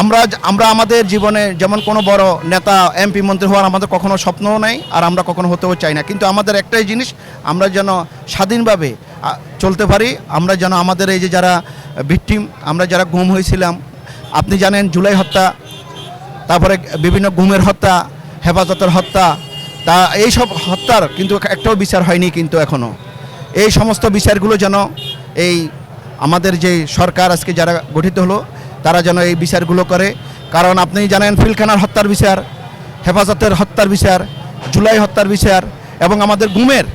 আমরা আমরা আমাদের জীবনে যেমন কোনো বড় নেতা এমপি মন্ত্রী হওয়ার আমাদের কখনো স্বপ্নও নাই আর আমরা কখনো হতেও চাই না। কিন্তু আমাদের একটাই জিনিস, আমরা যেন স্বাধীনভাবে চলতে পারি, আমরা যেন আমাদের এই যে যারা ভিকটিম, আমরা যারা গুম হয়েছিলাম, আপনি জানেন জুলাই হত্যা, তারপরে বিভিন্ন গুমের হত্যা, হেফাজতের হত্যা, তা এই সব হত্যার কিন্তু একটাও বিচার হয়নি কিন্তু এখনও এই সমস্ত বিচারগুলো যেন এই আমাদের যে সরকার আজকে যারা গঠিত হলো তারা যেন এই বিচারগুলো করে। কারণ আপনি জানেন, ফিলখানার হত্যার বিচার, হেফাজতের হত্যার বিচার, জুলাই হত্যার বিচার এবং আমাদের গুমের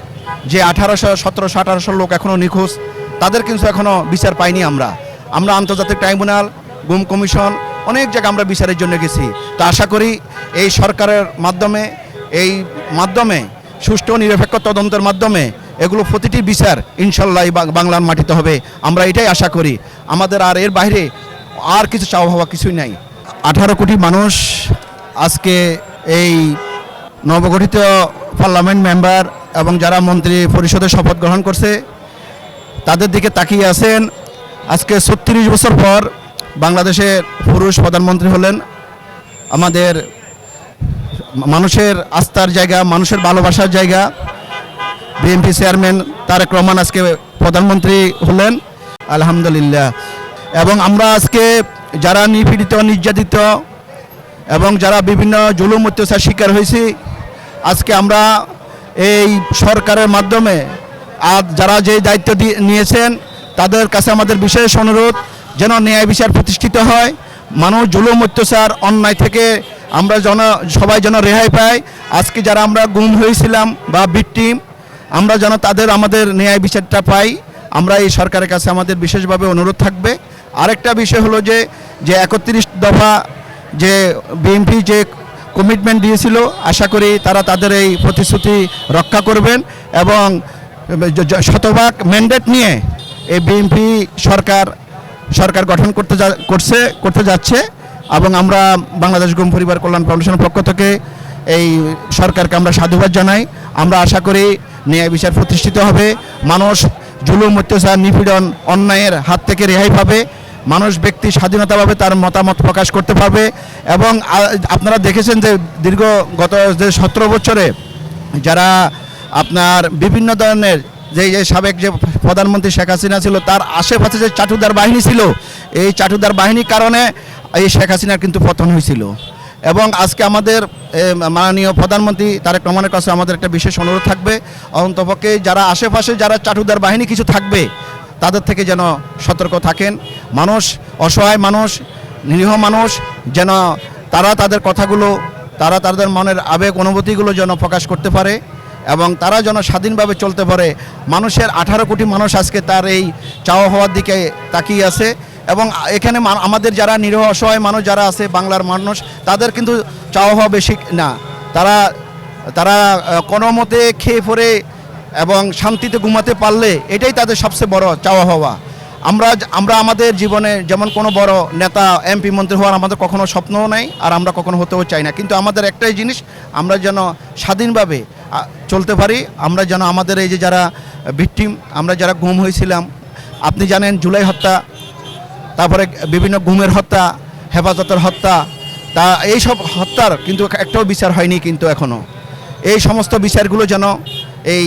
যে আঠারোশো, সতেরোশো আঠারোশো লোক এখনও নিখোঁজ, তাদের কিন্তু এখনও বিচার পাইনি আমরা। আমরা আন্তর্জাতিক ট্রাইব্যুনাল, গুম কমিশন, অনেক জায়গায় আমরা বিচারের জন্য গেছি। তো আশা করি এই সরকারের মাধ্যমে, এই মাধ্যমে, সুষ্ঠু নিরপেক্ষ তদন্তের মাধ্যমে এগুলো প্রতিটি বিচার ইনশাল্লাহ বাংলার মাটিতে হবে। আমরা এটাই আশা করি। আমাদের আর এর বাইরে আর কিছু চাওয়া হওয়া কিছুই নাই। আঠারো কোটি মানুষ আজকে এই নবগঠিত পার্লামেন্ট মেম্বার এবং যারা মন্ত্রী পরিষদে শপথ গ্রহণ করছে, তাদের দিকে তাকিয়ে আছেন। আজকে ছত্রিশ বছর পর বাংলাদেশের পুরুষ প্রধানমন্ত্রী হলেন। আমাদের মানুষের আস্থার জায়গা, মানুষের ভালোবাসার জায়গা। বিএনপি চেয়ারম্যান তারেক রহমান আজকে প্রধানমন্ত্রী হলেন। আলহামদুলিল্লাহ। এবং আমরা আজকে যারা নিপীড়িত, নির্যাতিত এবং যারা বিভিন্ন জুলুম, অত্যাচার শিকার হয়েছি, আজকে আমরা এই সরকারের মাধ্যমে আর যারা যে দায়িত্ব দিয়ে নিয়েছেন, তাদের কাছে আমাদের বিশেষ অনুরোধ যেন ন্যায় বিচার প্রতিষ্ঠিত হয়, মানুষ জুলুম, অত্যাচার, অন্যায় থেকে আমরা যেন, সবাই যেন রেহাই পাই আজকে যারা আমরা গুম হয়েছিলাম বা বিটিম আমরা যেন তাদের আমাদের ন্যায় বিচারটা পাই। আমরা এই সরকারের কাছে আমাদের বিশেষভাবে অনুরোধ থাকবে। আরেকটা বিষয় হলো যে যে একত্রিশ দফা যে বিএনপি যে কমিটমেন্ট দিয়েছিল, আশা করি তারা তাদের এই প্রতিশ্রুতি রক্ষা করবেন এবং শতভাগ ম্যান্ডেট নিয়ে এই বিএনপি সরকার সরকার গঠন করতে করছে, করতে যাচ্ছে এবং আমরা বাংলাদেশ গুম পরিবার কল্যাণ ফাউন্ডেশনের পক্ষ থেকে এই সরকারকে আমরা সাধুবাদ জানাই। আমরা আশা করি ন্যায় বিচার প্রতিষ্ঠিত হবে। মানুষ জুলুম, অত্যাচার, নিপীড়ন, অন্যায়ের হাত থেকে রেহাই পাবে। মানুষ, ব্যক্তি স্বাধীনতাভাবে তার মতামত প্রকাশ করতে পারবে এবং আপনারা দেখেছেন যে দীর্ঘ গত যে সতেরো বছরে যারা আপনার বিভিন্ন ধরনের যে যে সাবেক যে প্রধানমন্ত্রী শেখ হাসিনা ছিল, তার আশেপাশে যে চাটুদার বাহিনী ছিল, এই চাটুদার বাহিনীর কারণে এই শেখ হাসিনার কিন্তু পতন হয়েছিল। এবং আজকে আমাদের মাননীয় প্রধানমন্ত্রী তারেক রহমানের কাছে আমাদের একটা বিশেষ অনুরোধ থাকবে। অন্তপক্ষে যারা আশেপাশে যারা চাটুদার বাহিনী কিছু থাকবে তাদের থেকে যেন সতর্ক থাকেন। মানুষ, অসহায় মানুষ, নিরীহ মানুষ যেন তারা তাদের কথাগুলো, তারা তাদের মনের আবেগ অনুভূতিগুলো যেন প্রকাশ করতে পারে এবং তারা যেন স্বাধীনভাবে চলতে পারে। মানুষের আঠারো কোটি মানুষ আজকে তার এই চাওয়া হওয়ার দিকে তাকিয়ে আছে এবং এখানে আমাদের যারা নিরীহ, অসহায় মানুষ যারা আছে, বাংলার মানুষ, তাদের কিন্তু চাওয়া হওয়া বেশি না। তারা তারা কোনো মতে খেয়ে পরে এবং শান্তিতে ঘুমাতে পারলে এটাই তাদের সবচেয়ে বড় চাওয়া হওয়া। আমরা আমরা আমাদের জীবনে যেমন কোনো বড় নেতা, এমপি, মন্ত্রী হওয়ার আমাদের কখনো স্বপ্নও নাই, আর আমরা কখনো হতেও চাই না। কিন্তু আমাদের একটাই জিনিস, আমরা যেন স্বাধীনভাবে চলতে পারি, আমরা যেন আমাদের এই যে যারা ভিকটিম, আমরা যারা গুম হয়েছিলাম, আপনি জানেন জুলাই হত্যা, তারপরে বিভিন্ন গুমের হত্যা, হেফাজতের হত্যা, তা এই সব হত্যার কিন্তু একটাও বিচার হয়নি কিন্তু এখনও এই সমস্ত বিচারগুলো যেন এই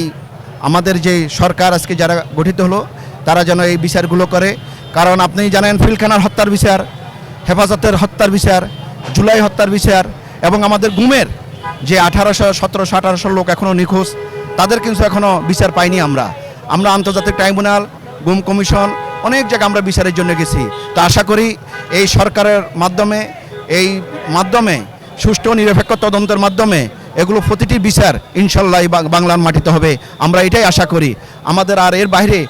আমাদের যে সরকার আজকে যারা গঠিত হলো, তারা যেন এই বিচারগুলো করে। কারণ আপনি জানেন, ফিলখানার হত্যার বিচার, হেফাজতের হত্যার বিচার, জুলাই হত্যার বিচার, এবং আমাদের গুমের যে আঠারোশো, সতেরোশো, আঠারোশো লোক এখনও নিখোঁজ, তাদের কিন্তু এখনও বিচার পাইনি আমরা। আমরা আন্তর্জাতিক ট্রাইব্যুনাল, গুম কমিশন, অনেক জায়গায় আমরা বিচারের জন্য গেছি। তো আশা করি এই সরকারের মাধ্যমে, এই মাধ্যমে, সুষ্ঠু নিরপেক্ষ তদন্তের মাধ্যমে এগুলো প্রতিটি বিচার ইনশাল্লাহ বাংলার মাটিতে হবে। আমরা এটাই আশা করি। আমাদের আর এর বাইরে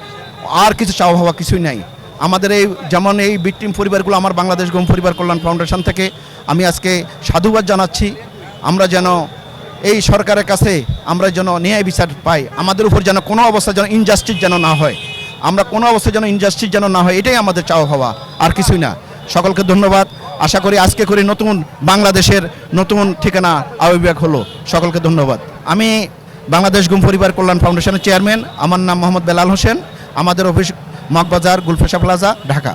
আর কিছু চাওয়া হওয়া কিছুই নাই। আমাদের এই যেমন এই বিক্টিম পরিবারগুলো আমার বাংলাদেশ গুম পরিবার কল্যাণ ফাউন্ডেশন থেকে আমি আজকে সাধুবাদ জানাচ্ছি। আমরা যেন এই সরকারের কাছে আমরা যেন ন্যায় বিচার পাই। আমাদের উপর যেন কোনো অবস্থা যেন ইনজাস্টিস যেন না হয়। আমরা কোনো অবস্থা যেন ইনজাস্টিস যেন না হয়, এটাই আমাদের চাওয়া হওয়া। আর কিছুই না। সকলকে ধন্যবাদ। আশা করি আজকে করে নতুন বাংলাদেশের নতুন ঠিকানা আবির্ভাব হলো। সকলকে ধন্যবাদ। আমি বাংলাদেশ গুম পরিবার কল্যাণ ফাউন্ডেশনের চেয়ারম্যান। আমার নাম মোহাম্মদ বেলাল হোসেন। আমাদের অফিস মগবাজার গুলফেশা প্লাজা, ঢাকা।